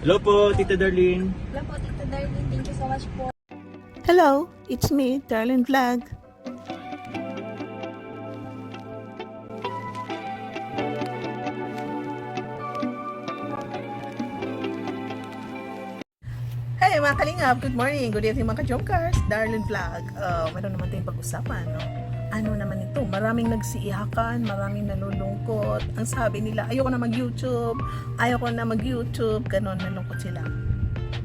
Hello po, Tita Darlene. Hello po, Tita Darlene. Thank you so much po. Hello, it's me, Darlene Vlog. Hey mga kalingap, good morning, good evening mga ka-jomcars, Darlene Vlog. Uh, meron naman tayong pag-usapan, no? Ano naman ito, maraming nagsiihakan, maraming nalulungkot. Ang sabi nila, ayoko na mag-YouTube, ayoko na mag-YouTube, ganon, nalungkot sila.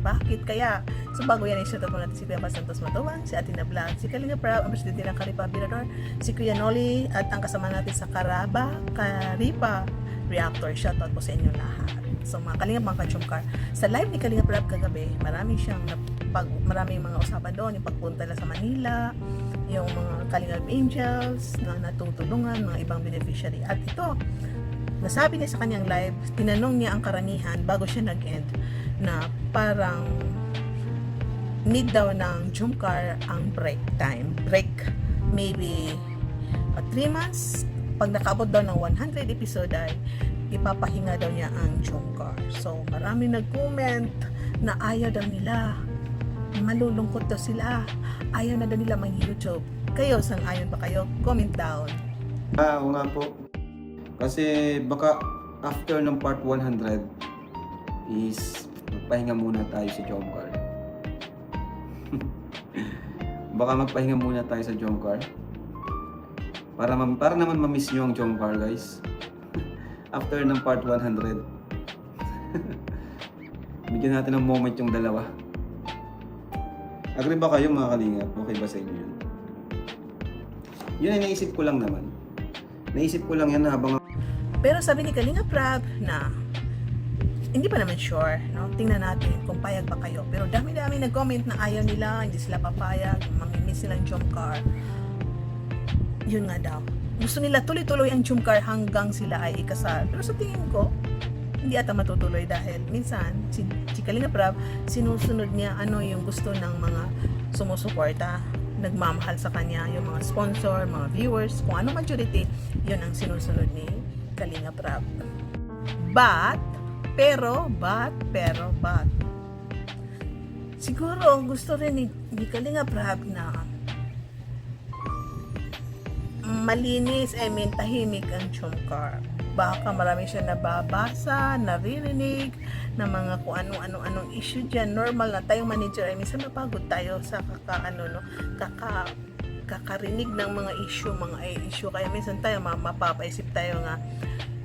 Bakit kaya? So bago yan, i-shoutout mo natin si Kuya Santos Matawang, si Atina Vlog, si Kalinga Prab, ang presidente ng Karipa Birador, si Kuya Noli, at ang kasama natin sa Karaba, Karipa Reactor. Shoutout po sa inyo lahat. So mga Kalinga, mga kachumkar, sa live ni Kalinga Prab kagabi, marami siyang napag, maraming mga usapan doon, yung pagpunta nila sa Manila, yung mga Kalinga Angels na natutulungan, mga ibang beneficiary. At ito, nasabi niya sa kanyang live, tinanong niya ang karamihan bago siya nag-end na parang need daw ng Jumcar ang break time. Break maybe 3 months. Pag nakaabot daw ng 100 episode ay ipapahinga daw niya ang Jumcar. So marami nag-comment na ayaw daw nila. Malulungkot daw sila. Ayaw na daw nila mag-YouTube. Kayo, sang ayon ba kayo? Comment down. Ah, oo nga po. Kasi baka after ng part 100 is magpahinga muna tayo sa job car. baka magpahinga muna tayo sa job car. Para, ma- para naman ma-miss nyo ang job car guys. after ng part 100. Bigyan natin ng moment yung dalawa. Agree ba kayo mga kalingap? Okay ba sa inyo yun? Yun ay naisip ko lang naman. Naisip ko lang yan habang Pero sabi ni Kalinga Prab na hindi pa naman sure, no? Tingnan natin kung payag ba kayo. Pero dami-dami nag-comment na ayaw nila, hindi sila papayag, mamimiss silang jump car. Yun nga daw. Gusto nila tuloy-tuloy ang jump car hanggang sila ay ikasal. Pero sa tingin ko, hindi ata matutuloy dahil minsan si, si Kalinga Prab sinusunod niya ano yung gusto ng mga sumusuporta nagmamahal sa kanya yung mga sponsor, mga viewers, kung ano majority, yun ang sinusunod ni Kalinga Prab. But, pero, but, pero, but, siguro gusto rin ni, ni Kalinga Prab na malinis, I mean, tahimik ang Chumkar. Baka marami siya nababasa, naririnig, na mga kung ano-ano-anong issue dyan. Normal na tayong manager, ay minsan napagod tayo sa kaka, no, kaka, kakarinig ng mga issue, mga issue. Kaya minsan tayo ma- mapapaisip tayo nga,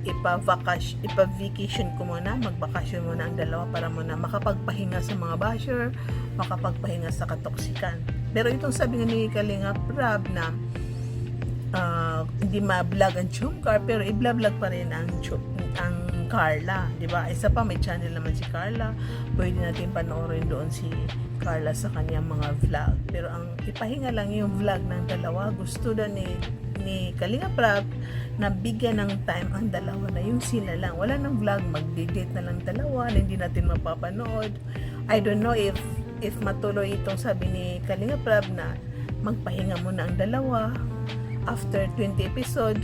ipa-vacation, ipa-vacation ko muna, mag-vacation muna ang dalawa para muna makapagpahinga sa mga basher, makapagpahinga sa katoksikan. Pero itong sabi nga ni Kalinga Prab na ah, hindi ma-vlog ang Chumcar pero i-vlog pa rin ang Chum, ang Carla, 'di ba? Isa pa may channel naman si Carla. Pwede natin panoorin doon si Carla sa kanyang mga vlog. Pero ang ipahinga lang yung vlog ng dalawa. Gusto daw ni ni Kalinga Prab na bigyan ng time ang dalawa na yung sila lang. Wala nang vlog, mag-date na lang dalawa na hindi natin mapapanood. I don't know if if matuloy itong sabi ni Kalinga Prab na magpahinga muna ang dalawa after 20 episode.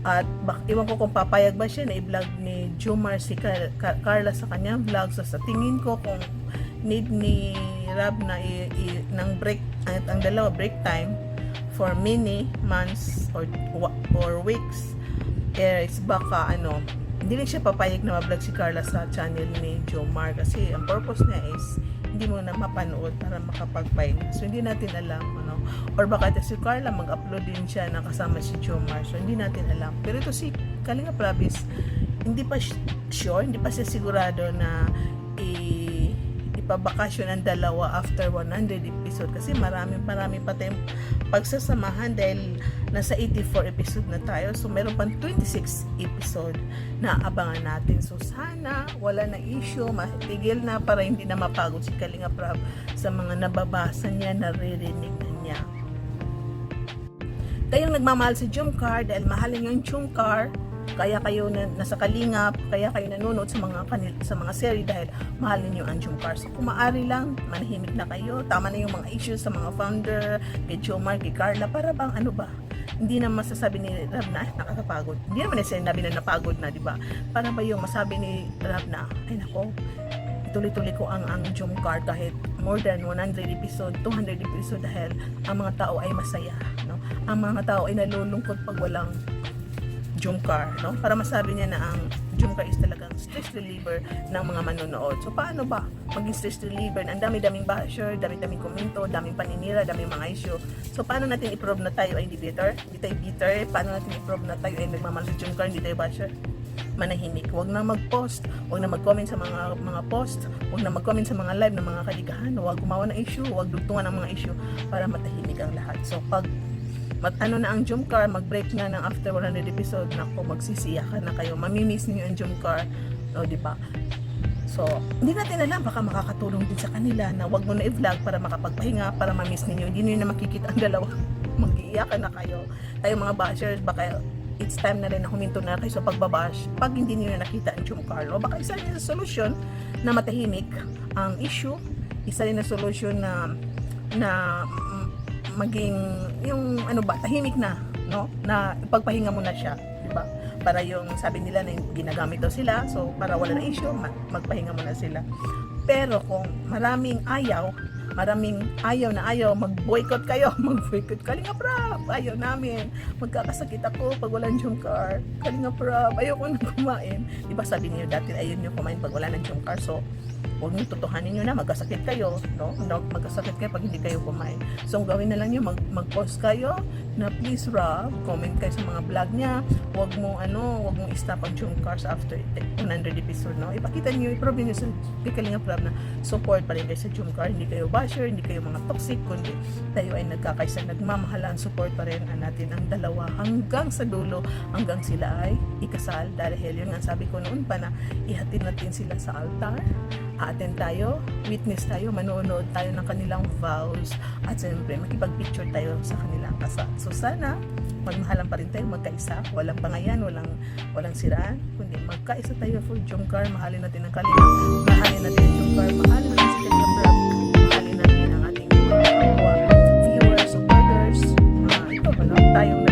At bak iwan ko kung papayag ba siya na i-vlog ni Jomar si Car- Car- Carla sa kanyang vlog. So sa tingin ko kung need ni Rab na i- i- ng break at ang dalawa break time for many months or or weeks eh, is baka ano hindi rin siya papayag na ma-vlog si Carla sa channel ni Jomar kasi ang purpose niya is hindi mo na mapanood para makapagpahinga. So, hindi natin alam, ano. Or baka ito si Carla, mag-upload din siya na kasama si Jomar. So, hindi natin alam. Pero ito si Kalinga Prabis, hindi pa sure, hindi pa siya sigurado na i ipabakasyon ang dalawa after 100 episode kasi marami marami pa tayong pagsasamahan dahil nasa 84 episode na tayo so meron pang 26 episode na abangan natin so sana wala na issue matigil na para hindi na mapagod si Kalinga Prab sa mga nababasa niya naririnig na niya kayong nagmamahal sa Jumcar dahil mahalin niyo yung Jumcar kaya kayo na, nasa kalingap, kaya kayo nanonood sa mga kanil, sa mga serie dahil mahal niyo ang Jumcar. So kung maaari lang, manahimik na kayo. Tama na yung mga issues sa mga founder, kay Jomar, kay Carla, para bang ano ba? Hindi na masasabi ni Rab na, ay, nakakapagod. Hindi naman necessarily sinabi na napagod na, di ba? Para ba yung masabi ni Rab na, ay nako, tuloy-tuloy ko ang ang Jump Car kahit more than 100 episode, 200 episode dahil ang mga tao ay masaya, no? Ang mga tao ay nalulungkot pag walang Jump Car, no? Para masabi niya na ang Jump Car is talagang stress reliever ng mga manonood. So paano ba maging stress reliever? Ang dami-daming basher, dami-daming komento, daming paninira, daming mga issue. So paano natin i-prove na tayo ay hindi bitter? Hindi tayo bitter. Paano natin i-prove na tayo ay nagmamahal sa Jump Car, hindi tayo basher? manahimik. Huwag na mag-post, huwag na mag-comment sa mga mga post, huwag na mag-comment sa mga live ng mga kaligahan, huwag gumawa ng issue, huwag dugtungan ng mga issue para matahimik ang lahat. So pag mat ano na ang Jump Car, mag-break na ng after 100 episode, nako magsisiyakan na kayo. Mamimiss niyo ang Jump Car, o di ba? So, hindi natin alam, baka makakatulong din sa kanila na wag mo na i-vlog para makapagpahinga, para ma-miss ninyo. Hindi niyo na makikita ang dalawa. Mag-iiyakan na kayo. Tayo mga bashers, baka it's time na rin na huminto na kayo sa pagbabash pag hindi niyo na nakita ang Jum Carlo. Baka isa rin sa solusyon na matahimik ang issue, isa rin na solusyon na na maging yung ano ba, tahimik na, no? Na pagpahinga mo na siya, di ba? Para yung sabi nila na ginagamit daw sila, so para wala na issue, ma- magpahinga muna sila. Pero kung maraming ayaw, maraming ayaw na ayaw, mag-boycott kayo, mag-boycott. Kalinga Prab, ayaw namin. Magkakasakit ako pag walang jump car. Kalinga Prab, ayaw ko na kumain. Di ba sabi niyo dati, ayaw niyo kumain pag wala ng jump car. So, huwag niyo tutuhanin niyo na magkasakit kayo, no? no? Magkasakit kayo pag hindi kayo kumain. So, ang gawin na lang niyo, mag- mag-post kayo na please Rob, comment kayo sa mga vlog niya. Huwag mo ano, huwag mo i-stop ang jump cars after 100 episode, no? Ipakita niyo, i-prove niyo sa kay Kalinga Prab na support pa rin kayo sa jump car. Hindi kayo basher, hindi kayo mga toxic, kundi tayo ay nagkakaisa, nagmamahalan, support pa rin natin ang dalawa hanggang sa dulo, hanggang sila ay ikasal. Dahil yun nga sabi ko noon pa na ihatid natin sila sa altar, aaten tayo, witness tayo, manonood tayo ng kanilang vows, at siyempre makipag-picture tayo sa kanilang kasal. So sana, magmahalan pa rin tayo, magkaisa, walang pangayan, walang, walang siraan, kundi magkaisa tayo for Jungkar, mahalin natin ang kalinga, mahalin natin ang Jungkar, mahalin natin si Kalinga Prab, mahalin natin ang ating mga viewers, supporters, mga ito, ano, tayong